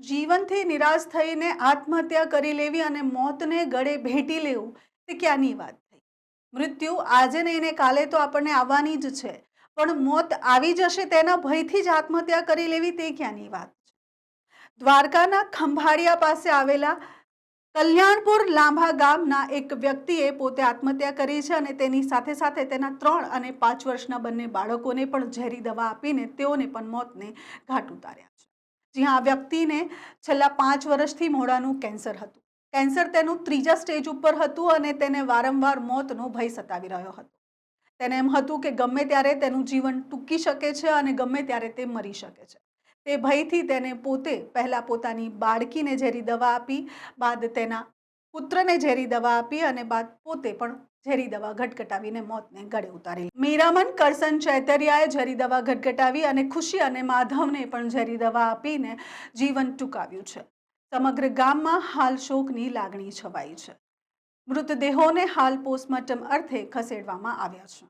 જીવનથી નિરાશ થઈને આત્મહત્યા કરી લેવી અને મોતને ગળે ભેટી લેવું, તે ક્યાંની વાત થઈ? મૃત્યુ આજે નહીં ને કાલે તો આપણને આવવાની જ છે. પણ મોત આવી જશે તેના ભયથી જ આત્મહત્યા કરી લેવી તે ક્યાંની વાત છે? દ્વારકાના ખંભાળિયા પાસે આવેલા કલ્યાણપુર લાંભા ગામના એક વ્યક્તિએ પોતે આત્મહત્યા કરી છે અને તેની સાથે સાથે તેના ત્રણ અને પાંચ વર્ષના બંને બાળકોને પણ ઝેરી દવા આપીને તેઓને પણ મોતને ઘાટ ઉતાર્યા છે. જી હા આ વ્યક્તિને છેલ્લા પાંચ વર્ષથી મોઢાનું કેન્સર હતું. કેન્સર તેનું ત્રીજા સ્ટેજ ઉપર હતું અને તેને વારંવાર મોતનો ભય સતાવી રહ્યો હતો. તેને એમ હતું કે ગમે ત્યારે તેનું જીવન ટૂંકી શકે છે અને ગમે ત્યારે તે મરી શકે છે. તે ભયથી તેને પોતે પહેલાં પોતાની બાળકીને ઝેરી દવા આપી, બાદ તેના પુત્રને ઝેરી દવા આપી અને બાદ પોતે પણ ઝેરી દવા ઘટઘટાવીને મોતને ગળે ઉતારી મીરામન કરસન ચૈતરિયાએ ઝેરી દવા ઘટઘટાવી અને ખુશી અને માધવને પણ ઝેરી દવા આપીને જીવન ટૂંકાવ્યું છે. સમગ્ર ગામમાં હાલ શોકની લાગણી છવાઈ છે. મૃતદેહોને હાલ પોસ્ટમોર્ટમ અર્થે ખસેડવામાં આવ્યા છે.